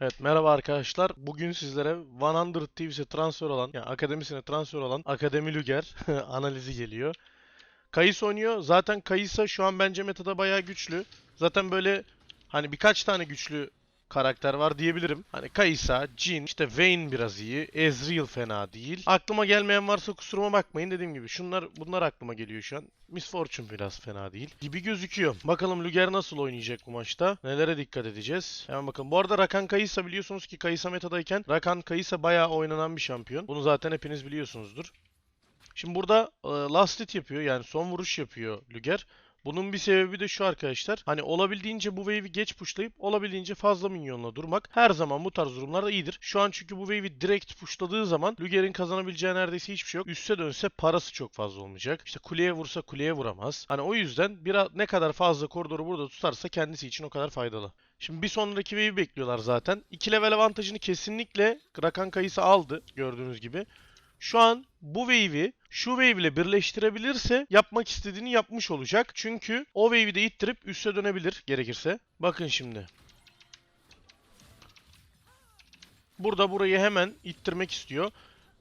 Evet merhaba arkadaşlar. Bugün sizlere 100 Thieves'e transfer olan, yani akademisine transfer olan Akademi Luger analizi geliyor. Kayısa oynuyor. Zaten Kayısa şu an bence metada bayağı güçlü. Zaten böyle hani birkaç tane güçlü karakter var diyebilirim. Hani Kayısa, Jin, işte Vayne biraz iyi, Ezreal fena değil. Aklıma gelmeyen varsa kusuruma bakmayın dediğim gibi. Şunlar bunlar aklıma geliyor şu an. Miss Fortune biraz fena değil. Gibi gözüküyor. Bakalım Luger nasıl oynayacak bu maçta? Nelere dikkat edeceğiz? Hemen bakın. Bu arada Rakan Kayısa biliyorsunuz ki Kayısa metadayken Rakan Kayısa bayağı oynanan bir şampiyon. Bunu zaten hepiniz biliyorsunuzdur. Şimdi burada e, last hit yapıyor yani son vuruş yapıyor Luger. Bunun bir sebebi de şu arkadaşlar. Hani olabildiğince bu wave'i geç pushlayıp olabildiğince fazla minyonla durmak her zaman bu tarz durumlarda iyidir. Şu an çünkü bu wave'i direkt pushladığı zaman Luger'in kazanabileceği neredeyse hiçbir şey yok. Üste dönse parası çok fazla olmayacak. İşte kuleye vursa kuleye vuramaz. Hani o yüzden biraz ne kadar fazla koridoru burada tutarsa kendisi için o kadar faydalı. Şimdi bir sonraki wave'i bekliyorlar zaten. 2 level avantajını kesinlikle Rakan Kayısı aldı gördüğünüz gibi. Şu an bu wave'i şu wave ile birleştirebilirse yapmak istediğini yapmış olacak. Çünkü o wave'i de ittirip üste dönebilir gerekirse. Bakın şimdi. Burada burayı hemen ittirmek istiyor.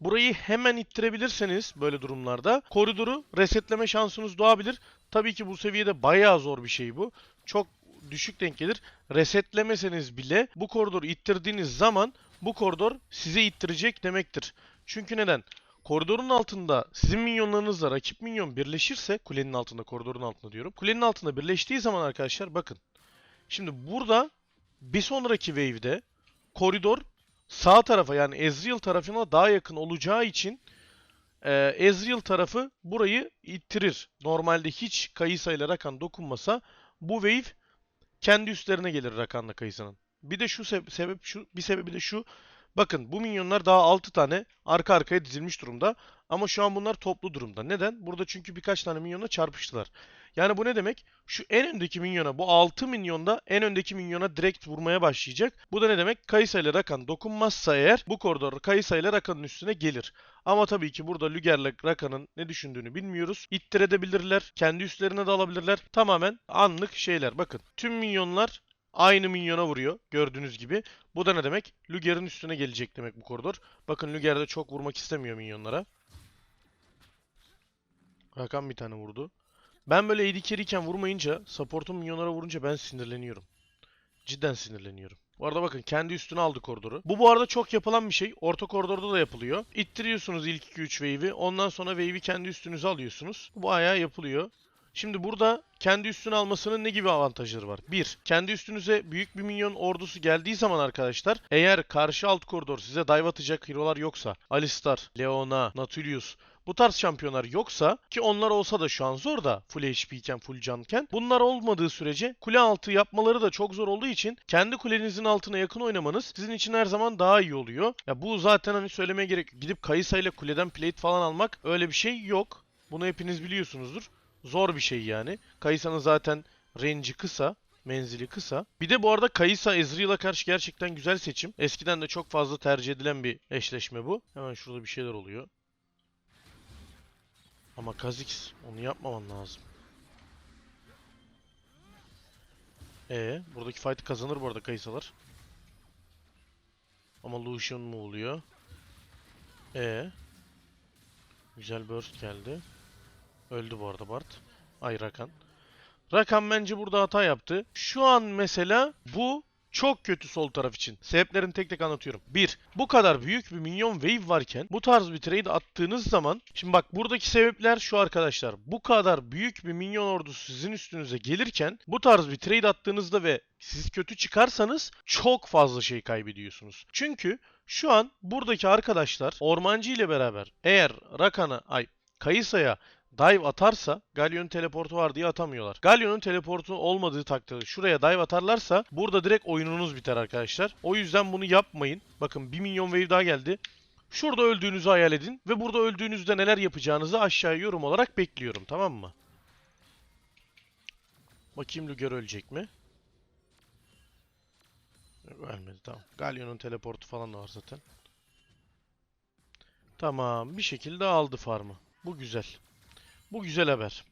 Burayı hemen ittirebilirseniz böyle durumlarda koridoru resetleme şansınız doğabilir. Tabii ki bu seviyede bayağı zor bir şey bu. Çok düşük denk gelir. Resetlemeseniz bile bu koridoru ittirdiğiniz zaman bu koridor size ittirecek demektir. Çünkü neden? Koridorun altında sizin minyonlarınızla rakip minyon birleşirse kulenin altında koridorun altında diyorum. Kulenin altında birleştiği zaman arkadaşlar bakın. Şimdi burada bir sonraki wave'de koridor sağ tarafa yani Ezreal tarafına daha yakın olacağı için e, Ezreal tarafı burayı ittirir. Normalde hiç Kayısa ile Rakan dokunmasa bu wave kendi üstlerine gelir Rakan'la Kayısa'nın. Bir de şu sebe- sebep şu bir sebebi de şu. Bakın bu minyonlar daha 6 tane arka arkaya dizilmiş durumda. Ama şu an bunlar toplu durumda. Neden? Burada çünkü birkaç tane minyonla çarpıştılar. Yani bu ne demek? Şu en öndeki minyona, bu 6 minyonda en öndeki minyona direkt vurmaya başlayacak. Bu da ne demek? Kayısa ile Rakan dokunmazsa eğer bu koridor Kayısa ile Rakan'ın üstüne gelir. Ama tabii ki burada Luger'le Rakan'ın ne düşündüğünü bilmiyoruz. İttirebilirler, kendi üstlerine de alabilirler. Tamamen anlık şeyler. Bakın tüm minyonlar aynı minyona vuruyor gördüğünüz gibi. Bu da ne demek? Luger'in üstüne gelecek demek bu koridor. Bakın Luger de çok vurmak istemiyor minyonlara. Rakan bir tane vurdu. Ben böyle AD carry'ken vurmayınca, support'un minyonlara vurunca ben sinirleniyorum. Cidden sinirleniyorum. Bu arada bakın kendi üstüne aldı koridoru. Bu bu arada çok yapılan bir şey. Orta koridorda da yapılıyor. İttiriyorsunuz ilk 2-3 wave'i. Ondan sonra wave'i kendi üstünüze alıyorsunuz. Bu bayağı yapılıyor. Şimdi burada kendi üstüne almasının ne gibi avantajları var? 1. Kendi üstünüze büyük bir minyon ordusu geldiği zaman arkadaşlar eğer karşı alt koridor size dive atacak hero'lar yoksa Alistar, Leona, Nautilus bu tarz şampiyonlar yoksa ki onlar olsa da şu an zor da full HP iken full canken bunlar olmadığı sürece kule altı yapmaları da çok zor olduğu için kendi kulenizin altına yakın oynamanız sizin için her zaman daha iyi oluyor. Ya bu zaten hani söylemeye gerek. Gidip Kayısa ile kuleden plate falan almak öyle bir şey yok. Bunu hepiniz biliyorsunuzdur. Zor bir şey yani. Kayısa'nın zaten range'i kısa. Menzili kısa. Bir de bu arada Kayısa Ezreal'a karşı gerçekten güzel seçim. Eskiden de çok fazla tercih edilen bir eşleşme bu. Hemen şurada bir şeyler oluyor. Ama Kha'Zix onu yapmaman lazım. E, buradaki fight'ı kazanır bu arada Kayısalar. Ama Lucian mu oluyor? E. Güzel burst geldi. Öldü bu arada Bart. Ay Rakan. Rakan bence burada hata yaptı. Şu an mesela bu çok kötü sol taraf için. Sebeplerini tek tek anlatıyorum. 1. Bu kadar büyük bir minyon wave varken bu tarz bir trade attığınız zaman şimdi bak buradaki sebepler şu arkadaşlar. Bu kadar büyük bir minyon ordusu sizin üstünüze gelirken bu tarz bir trade attığınızda ve siz kötü çıkarsanız çok fazla şey kaybediyorsunuz. Çünkü şu an buradaki arkadaşlar ormancı ile beraber eğer Rakan'a ay Kayısa'ya dive atarsa Galyon'un teleportu var diye atamıyorlar. Galyon'un teleportu olmadığı takdirde şuraya dive atarlarsa burada direkt oyununuz biter arkadaşlar. O yüzden bunu yapmayın. Bakın 1 milyon wave daha geldi. Şurada öldüğünüzü hayal edin ve burada öldüğünüzde neler yapacağınızı aşağıya yorum olarak bekliyorum tamam mı? Bakayım Luger ölecek mi? Ölmedi tamam. Galyon'un teleportu falan da var zaten. Tamam bir şekilde aldı farmı. Bu güzel. Bu güzel haber.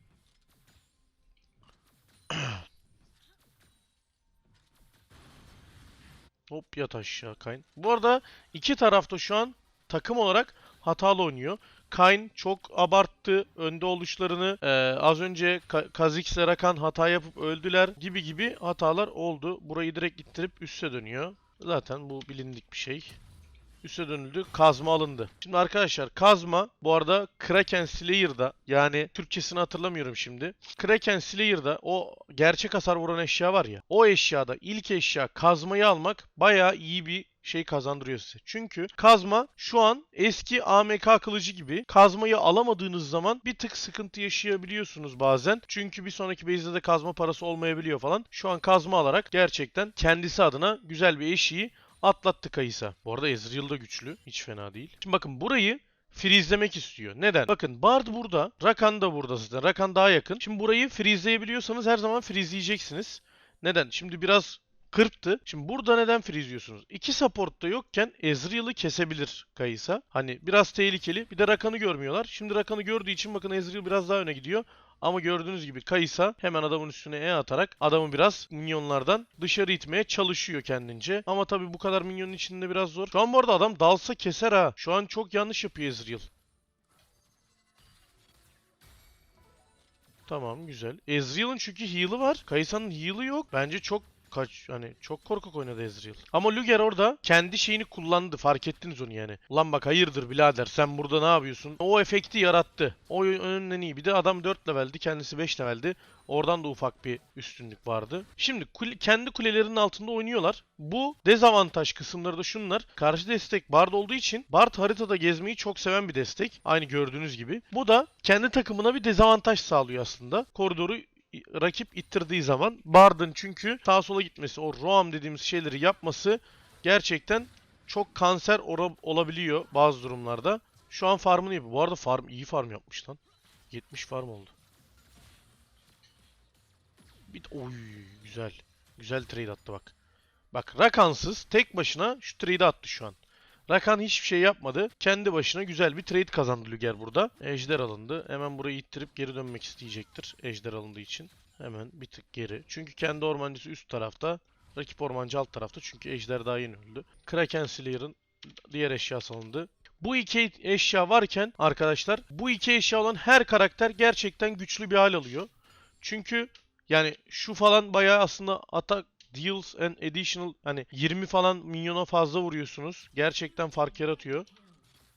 Hop yat aşağı Kayn. Bu arada iki tarafta şu an takım olarak hatalı oynuyor. Kayn çok abarttı önde oluşlarını. Ee, az önce Ka- Kha'Zix ile Rakan hata yapıp öldüler gibi gibi hatalar oldu. Burayı direkt ittirip üste dönüyor. Zaten bu bilindik bir şey. Üste dönüldü. Kazma alındı. Şimdi arkadaşlar kazma bu arada Kraken Slayer'da yani Türkçesini hatırlamıyorum şimdi. Kraken Slayer'da o gerçek hasar vuran eşya var ya. O eşyada ilk eşya kazmayı almak bayağı iyi bir şey kazandırıyor size. Çünkü kazma şu an eski AMK kılıcı gibi kazmayı alamadığınız zaman bir tık sıkıntı yaşayabiliyorsunuz bazen. Çünkü bir sonraki base'de de kazma parası olmayabiliyor falan. Şu an kazma alarak gerçekten kendisi adına güzel bir eşiği atlattı Kayısa. Bu arada Ezreal da güçlü. Hiç fena değil. Şimdi bakın burayı freezelemek istiyor. Neden? Bakın Bard burada. Rakan da burada zaten. Rakan daha yakın. Şimdi burayı freezeleyebiliyorsanız her zaman freezleyeceksiniz. Neden? Şimdi biraz kırptı. Şimdi burada neden freezliyorsunuz? İki support'ta yokken Ezreal'ı kesebilir Kayısa. Hani biraz tehlikeli. Bir de Rakan'ı görmüyorlar. Şimdi Rakan'ı gördüğü için bakın Ezreal biraz daha öne gidiyor. Ama gördüğünüz gibi Kayısa hemen adamın üstüne E atarak adamı biraz minyonlardan dışarı itmeye çalışıyor kendince. Ama tabii bu kadar minyonun içinde biraz zor. Şu an bu arada adam dalsa keser ha. Şu an çok yanlış yapıyor Ezreal. Tamam güzel. Ezreal'ın çünkü heal'ı var. Kayısa'nın heal'ı yok. Bence çok kaç hani çok korkak oynadı Ezreal. Ama Luger orada kendi şeyini kullandı. Fark ettiniz onu yani. Ulan bak hayırdır birader sen burada ne yapıyorsun? O efekti yarattı. O önünden iyi. Bir de adam 4 leveldi. Kendisi 5 leveldi. Oradan da ufak bir üstünlük vardı. Şimdi kule- kendi kulelerinin altında oynuyorlar. Bu dezavantaj kısımları da şunlar. Karşı destek Bard olduğu için Bard haritada gezmeyi çok seven bir destek. Aynı gördüğünüz gibi. Bu da kendi takımına bir dezavantaj sağlıyor aslında. Koridoru rakip ittirdiği zaman Bard'ın çünkü sağa sola gitmesi, o roam dediğimiz şeyleri yapması gerçekten çok kanser olabiliyor bazı durumlarda. Şu an farmını yapıyor. Bu arada farm iyi farm yapmış lan. 70 farm oldu. Bir oy güzel. Güzel trade attı bak. Bak Rakansız tek başına şu trade'i attı şu an. Rakan hiçbir şey yapmadı. Kendi başına güzel bir trade kazandı Luger burada. Ejder alındı. Hemen burayı ittirip geri dönmek isteyecektir. Ejder alındığı için. Hemen bir tık geri. Çünkü kendi ormancısı üst tarafta. Rakip ormancı alt tarafta. Çünkü Ejder daha yeni öldü. Kraken Slayer'ın diğer eşyası alındı. Bu iki eşya varken arkadaşlar bu iki eşya olan her karakter gerçekten güçlü bir hal alıyor. Çünkü yani şu falan bayağı aslında atak deals and additional hani 20 falan minyona fazla vuruyorsunuz. Gerçekten fark yaratıyor.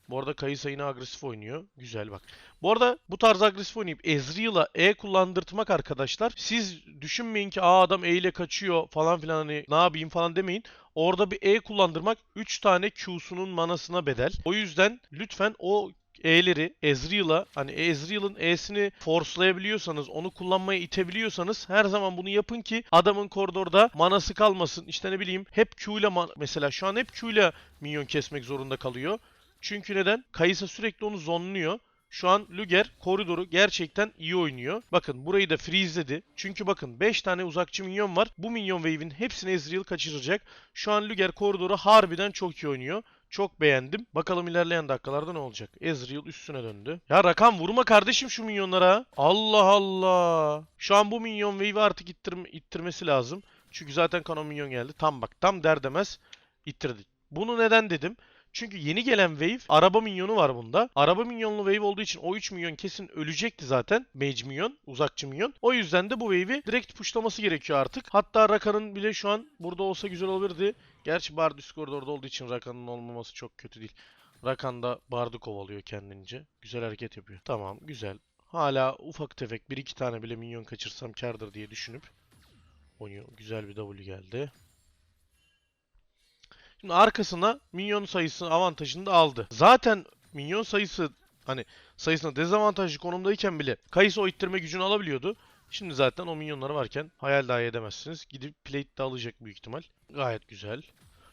Bu arada Kayısa yine agresif oynuyor. Güzel bak. Bu arada bu tarz agresif oynayıp Ezreal'a E kullandırtmak arkadaşlar. Siz düşünmeyin ki aa adam E ile kaçıyor falan filan hani ne yapayım falan demeyin. Orada bir E kullandırmak 3 tane Q'sunun manasına bedel. O yüzden lütfen o E'leri Ezreal'a hani Ezreal'ın E'sini forcelayabiliyorsanız, onu kullanmaya itebiliyorsanız her zaman bunu yapın ki adamın koridorda manası kalmasın. İşte ne bileyim hep Q ile mesela şu an hep Q ile minyon kesmek zorunda kalıyor. Çünkü neden? Kayısa sürekli onu zonluyor. Şu an Luger koridoru gerçekten iyi oynuyor. Bakın burayı da freezeledi. Çünkü bakın 5 tane uzakçı minyon var. Bu minyon wave'in hepsini Ezreal kaçıracak. Şu an Luger koridoru harbiden çok iyi oynuyor. Çok beğendim. Bakalım ilerleyen dakikalarda ne olacak. Ezreal üstüne döndü. Ya rakam vurma kardeşim şu minyonlara. Allah Allah. Şu an bu minyon wave'i artık ittirme, ittirmesi lazım. Çünkü zaten kanon minyon geldi. Tam bak tam der demez ittirdi. Bunu neden dedim? Çünkü yeni gelen wave araba minyonu var bunda. Araba minyonlu wave olduğu için o 3 milyon kesin ölecekti zaten. Mage minyon, uzakçı minyon. O yüzden de bu wave'i direkt pushlaması gerekiyor artık. Hatta Rakan'ın bile şu an burada olsa güzel olurdu. Gerçi Bard üst koridorda olduğu için Rakan'ın olmaması çok kötü değil. Rakan da Bard'ı kovalıyor kendince. Güzel hareket yapıyor. Tamam güzel. Hala ufak tefek bir iki tane bile minyon kaçırsam kardır diye düşünüp oynuyor. Güzel bir W geldi. Şimdi arkasına minyon sayısı avantajını da aldı. Zaten minyon sayısı hani sayısına dezavantajlı konumdayken bile Kayısı o ittirme gücünü alabiliyordu. Şimdi zaten o minyonları varken hayal dahi edemezsiniz. Gidip plate de alacak büyük ihtimal. Gayet güzel.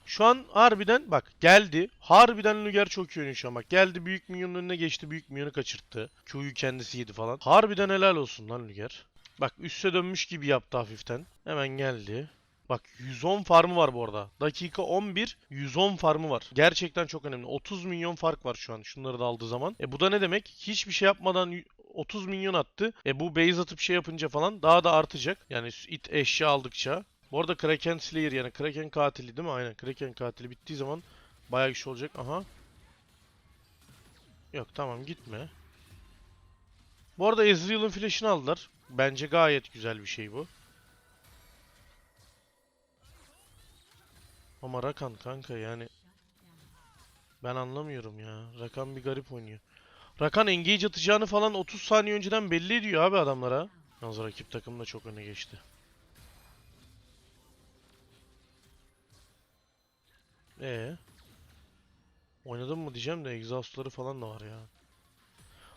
Şu an harbiden bak geldi. Harbiden Luger çok iyi oynuyor şu an bak. Geldi büyük minyonun önüne geçti. Büyük minyonu kaçırttı. Q'yu kendisi yedi falan. Harbiden helal olsun lan Luger. Bak üste dönmüş gibi yaptı hafiften. Hemen geldi. Bak 110 farmı var bu arada. Dakika 11 110 farmı var. Gerçekten çok önemli. 30 milyon fark var şu an şunları da aldığı zaman. E bu da ne demek? Hiçbir şey yapmadan y- 30 milyon attı. E bu base atıp şey yapınca falan daha da artacak. Yani it eşya aldıkça. Bu arada Kraken Slayer yani Kraken katili değil mi? Aynen Kraken katili bittiği zaman bayağı güçlü olacak. Aha. Yok tamam gitme. Bu arada Ezreal'ın flash'ını aldılar. Bence gayet güzel bir şey bu. Ama Rakan kanka yani ben anlamıyorum ya. Rakan bir garip oynuyor. Rakan engage atacağını falan 30 saniye önceden belli ediyor abi adamlara. Yalnız rakip takım da çok öne geçti. Ee, Oynadın mı diyeceğim de exhaustları falan da var ya.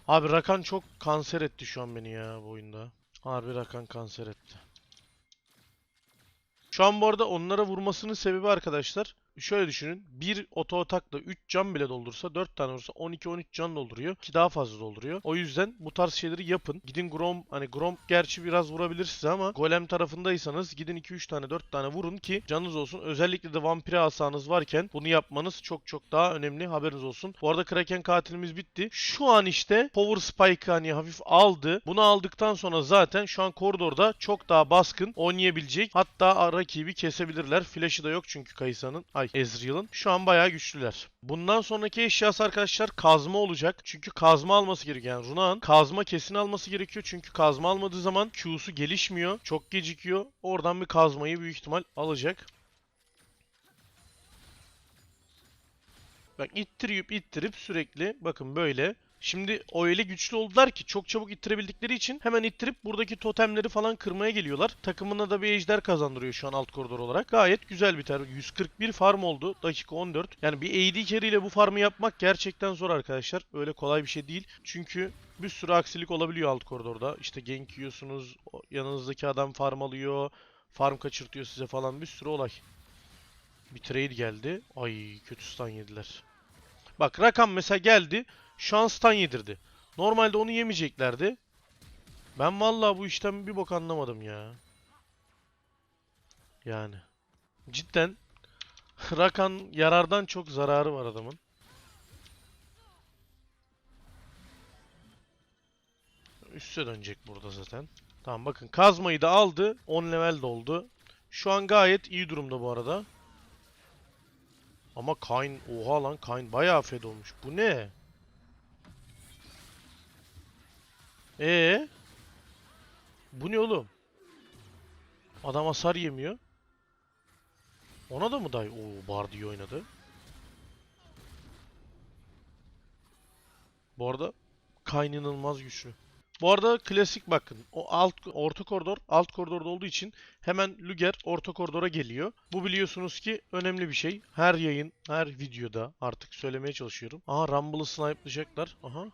Abi Rakan çok kanser etti şu an beni ya bu oyunda. Harbi Rakan kanser etti. Şu an bu arada onlara vurmasının sebebi arkadaşlar şöyle düşünün. Bir oto atakla 3 can bile doldursa 4 tane vursa 12-13 can dolduruyor ki daha fazla dolduruyor. O yüzden bu tarz şeyleri yapın. Gidin Grom hani Grom gerçi biraz vurabilir size ama Golem tarafındaysanız gidin 2-3 tane 4 tane vurun ki canınız olsun. Özellikle de vampire asanız varken bunu yapmanız çok çok daha önemli. Haberiniz olsun. Bu arada Kraken katilimiz bitti. Şu an işte Power Spike hani hafif aldı. Bunu aldıktan sonra zaten şu an koridorda çok daha baskın oynayabilecek. Hatta rakibi kesebilirler. Flash'ı da yok çünkü Kayısa'nın. Ay Ezreal'ın. Şu an bayağı güçlüler. Bundan sonraki eşyası arkadaşlar kazma olacak. Çünkü kazma alması gerekiyor. Yani Runa'nın kazma kesin alması gerekiyor. Çünkü kazma almadığı zaman Q'su gelişmiyor. Çok gecikiyor. Oradan bir kazmayı büyük ihtimal alacak. Bak ittirip ittirip sürekli bakın böyle. Şimdi o öyle güçlü oldular ki çok çabuk ittirebildikleri için hemen ittirip buradaki totemleri falan kırmaya geliyorlar. Takımına da bir ejder kazandırıyor şu an alt koridor olarak. Gayet güzel biter. 141 farm oldu. Dakika 14. Yani bir AD carry ile bu farmı yapmak gerçekten zor arkadaşlar. Öyle kolay bir şey değil. Çünkü bir sürü aksilik olabiliyor alt koridorda. İşte gank yiyorsunuz. Yanınızdaki adam farm alıyor. Farm kaçırtıyor size falan. Bir sürü olay. Bir trade geldi. Ay kötü stun yediler. Bak rakam mesela geldi. Şu an stun yedirdi. Normalde onu yemeyeceklerdi. Ben vallahi bu işten bir bok anlamadım ya. Yani. Cidden Rakan yarardan çok zararı var adamın. Üste dönecek burada zaten. Tamam bakın kazmayı da aldı. 10 level doldu. Şu an gayet iyi durumda bu arada. Ama Kayn oha lan Kayn bayağı fed olmuş. Bu ne? Ee? Bu ne oğlum? Adam hasar yemiyor. Ona da mı day? Oo Bard iyi oynadı. Bu arada Kayn inanılmaz güçlü. Bu arada klasik bakın. O alt orta koridor alt koridorda olduğu için hemen Luger orta koridora geliyor. Bu biliyorsunuz ki önemli bir şey. Her yayın, her videoda artık söylemeye çalışıyorum. Aha Rumble'ı snipe'layacaklar. Aha.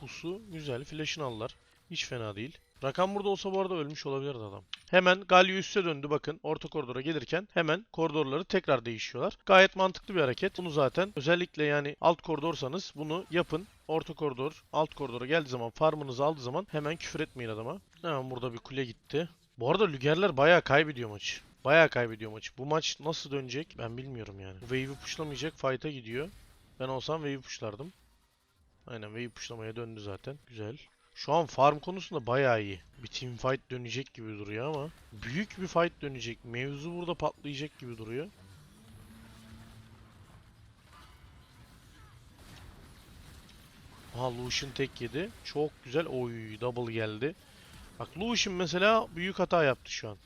Pusu güzel. Flash'ını aldılar. Hiç fena değil. Rakam burada olsa bu arada ölmüş olabilirdi adam. Hemen Galio üste döndü bakın. Orta koridora gelirken hemen koridorları tekrar değişiyorlar. Gayet mantıklı bir hareket. Bunu zaten özellikle yani alt koridorsanız bunu yapın. Orta koridor, alt koridora geldiği zaman farmınızı aldığı zaman hemen küfür etmeyin adama. Hemen burada bir kule gitti. Bu arada Lügerler bayağı kaybediyor maçı. Bayağı kaybediyor maçı. Bu maç nasıl dönecek ben bilmiyorum yani. Wave'i pushlamayacak fight'a gidiyor. Ben olsam Wave'i pushlardım. Aynen wave pushlamaya döndü zaten. Güzel. Şu an farm konusunda bayağı iyi. Bir team fight dönecek gibi duruyor ama büyük bir fight dönecek. Mevzu burada patlayacak gibi duruyor. Aha Lucian tek yedi. Çok güzel. Oy double geldi. Bak Lucian mesela büyük hata yaptı şu an.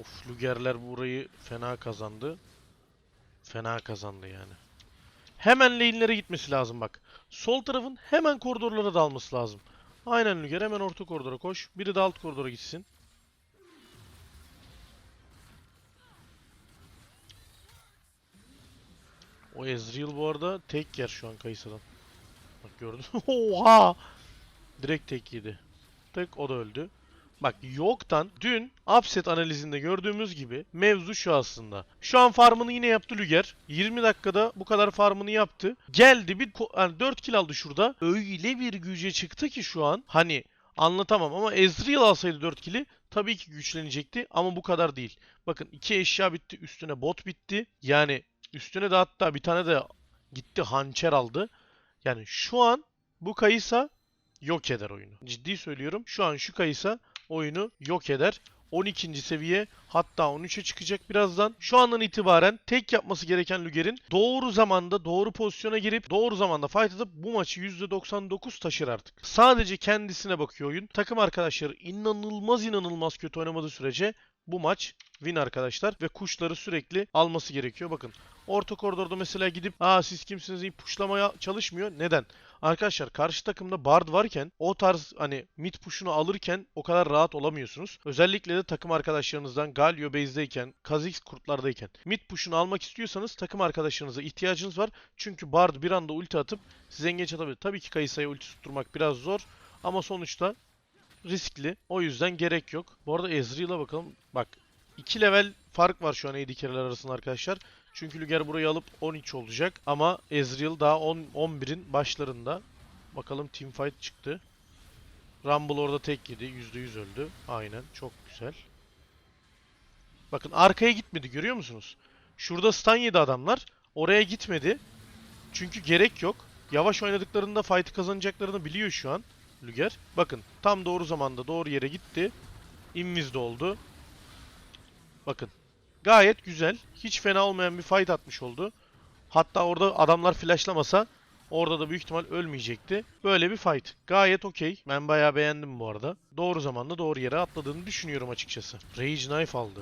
Of Lugerler burayı fena kazandı. Fena kazandı yani. Hemen lane'lere gitmesi lazım bak. Sol tarafın hemen koridorlara dalması lazım. Aynen Lüger hemen orta koridora koş. Biri de alt koridora gitsin. O Ezreal bu arada tek yer şu an Kayısa'dan. Bak gördün? Oha! Direkt tek yedi. Tek o da öldü. Bak yoktan dün upset analizinde gördüğümüz gibi mevzu şu aslında. Şu an farmını yine yaptı Lüger. 20 dakikada bu kadar farmını yaptı. Geldi bir yani 4 kill aldı şurada. Öyle bir güce çıktı ki şu an. Hani anlatamam ama Ezreal alsaydı 4 kill'i tabii ki güçlenecekti ama bu kadar değil. Bakın iki eşya bitti üstüne bot bitti. Yani üstüne de hatta bir tane de gitti hançer aldı. Yani şu an bu Kayısa yok eder oyunu. Ciddi söylüyorum. Şu an şu Kayısa oyunu yok eder. 12. seviye hatta 13'e çıkacak birazdan. Şu andan itibaren tek yapması gereken Luger'in doğru zamanda doğru pozisyona girip doğru zamanda fight atıp bu maçı %99 taşır artık. Sadece kendisine bakıyor oyun. Takım arkadaşları inanılmaz inanılmaz kötü oynamadığı sürece bu maç win arkadaşlar ve kuşları sürekli alması gerekiyor. Bakın orta koridorda mesela gidip aa siz kimsiniz deyip puşlamaya çalışmıyor. Neden? Arkadaşlar karşı takımda Bard varken o tarz hani mid push'unu alırken o kadar rahat olamıyorsunuz. Özellikle de takım arkadaşlarınızdan Galio base'deyken, Kha'Zix kurtlardayken mid push'unu almak istiyorsanız takım arkadaşlarınıza ihtiyacınız var. Çünkü Bard bir anda ulti atıp size engeç atabilir. Tabii ki Kayısa'ya ulti tutturmak biraz zor ama sonuçta riskli. O yüzden gerek yok. Bu arada Ezreal'a bakalım. Bak 2 level fark var şu an AD arasında arkadaşlar. Çünkü Luger burayı alıp 13 olacak. Ama Ezreal daha 10 11'in başlarında. Bakalım teamfight çıktı. Rumble orada tek yedi. %100 öldü. Aynen. Çok güzel. Bakın arkaya gitmedi görüyor musunuz? Şurada stun yedi adamlar. Oraya gitmedi. Çünkü gerek yok. Yavaş oynadıklarında fight'ı kazanacaklarını biliyor şu an Luger. Bakın tam doğru zamanda doğru yere gitti. Invis'de oldu. Bakın Gayet güzel. Hiç fena olmayan bir fight atmış oldu. Hatta orada adamlar flashlamasa orada da büyük ihtimal ölmeyecekti. Böyle bir fight. Gayet okey. Ben bayağı beğendim bu arada. Doğru zamanda doğru yere atladığını düşünüyorum açıkçası. Rage Knife aldı.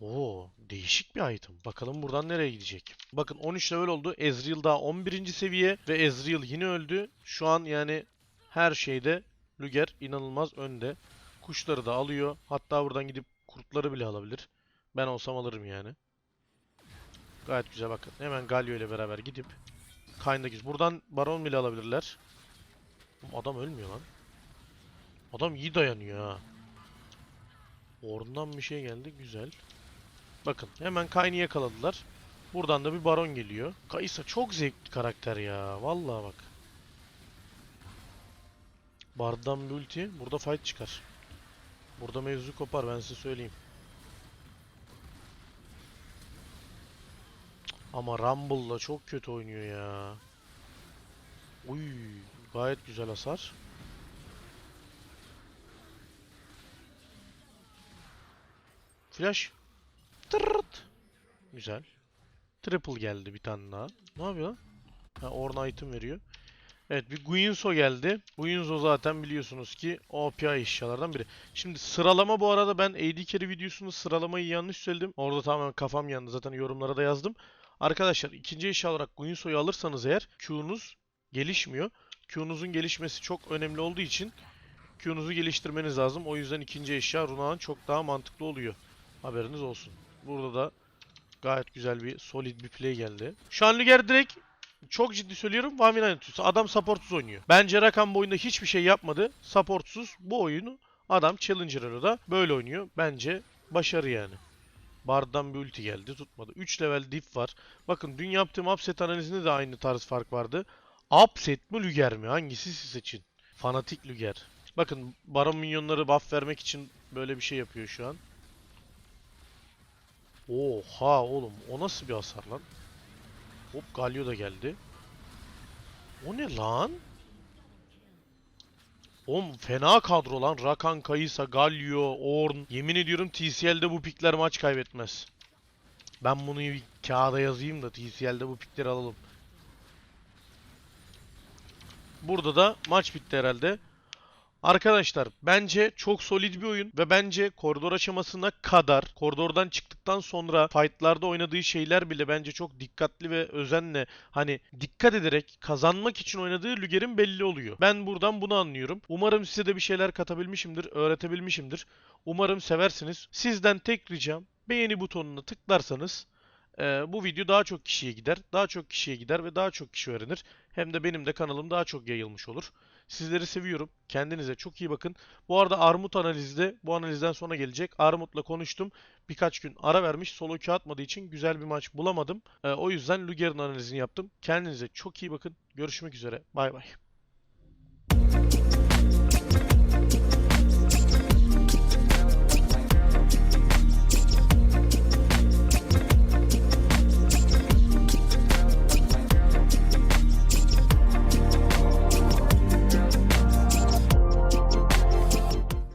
Oo, değişik bir item. Bakalım buradan nereye gidecek. Bakın 13 level oldu. Ezreal daha 11. seviye ve Ezreal yine öldü. Şu an yani her şeyde Luger inanılmaz önde. Kuşları da alıyor. Hatta buradan gidip kurtları bile alabilir. Ben olsam alırım yani. Gayet güzel bakın. Hemen Galio ile beraber gidip Kayn'da. Buradan Baron bile alabilirler. Adam ölmüyor lan. Adam iyi dayanıyor ha. Orundan bir şey geldi. Güzel. Bakın hemen Kayn'ı yakaladılar. Buradan da bir Baron geliyor. Kaysa çok zevkli karakter ya. Vallahi bak. Bard'dan bir ulti. Burada fight çıkar. Burada mevzu kopar ben size söyleyeyim. Ama Rumble'la çok kötü oynuyor ya. Uy, gayet güzel hasar. Flash. Tırırt. Güzel. Triple geldi bir tane daha. Ne yapıyor? Ha, Ornn item veriyor. Evet bir Guinsoo geldi. Guinsoo zaten biliyorsunuz ki OPI eşyalardan biri. Şimdi sıralama bu arada ben AD Carry videosunda sıralamayı yanlış söyledim. Orada tamamen kafam yandı zaten yorumlara da yazdım. Arkadaşlar ikinci eşya olarak Guinsoo'yu alırsanız eğer Q'nuz gelişmiyor. Q'nuzun gelişmesi çok önemli olduğu için Q'nuzu geliştirmeniz lazım. O yüzden ikinci eşya Runa'nın çok daha mantıklı oluyor. Haberiniz olsun. Burada da gayet güzel bir solid bir play geldi. Şu an Luger direkt çok ciddi söylüyorum Vamina yönetiyorsa adam supportsuz oynuyor. Bence Rakan bu oyunda hiçbir şey yapmadı. Supportsuz bu oyunu adam Challenger Hero'da böyle oynuyor. Bence başarı yani. Bard'dan bir ulti geldi tutmadı. 3 level diff var. Bakın dün yaptığım upset analizinde de aynı tarz fark vardı. Upset mi Luger mi? Hangisi siz seçin. Fanatik Luger. Bakın Baron minyonları buff vermek için böyle bir şey yapıyor şu an. Oha oğlum o nasıl bir hasar lan? Hop Galio da geldi. O ne lan? Oğlum fena kadro lan. Rakan, Kayısa, Galio, Ornn. Yemin ediyorum TCL'de bu pikler maç kaybetmez. Ben bunu bir kağıda yazayım da TCL'de bu pikleri alalım. Burada da maç bitti herhalde. Arkadaşlar bence çok solid bir oyun ve bence koridor aşamasına kadar koridordan çıktıktan sonra fightlarda oynadığı şeyler bile bence çok dikkatli ve özenle hani dikkat ederek kazanmak için oynadığı Luger'in belli oluyor. Ben buradan bunu anlıyorum. Umarım size de bir şeyler katabilmişimdir, öğretebilmişimdir. Umarım seversiniz. Sizden tek ricam beğeni butonuna tıklarsanız e, bu video daha çok kişiye gider, daha çok kişiye gider ve daha çok kişi öğrenir. Hem de benim de kanalım daha çok yayılmış olur. Sizleri seviyorum. Kendinize çok iyi bakın. Bu arada Armut analizde bu analizden sonra gelecek. Armut'la konuştum. Birkaç gün ara vermiş. Solo Q atmadığı için güzel bir maç bulamadım. Ee, o yüzden Luger'in analizini yaptım. Kendinize çok iyi bakın. Görüşmek üzere. Bay bay.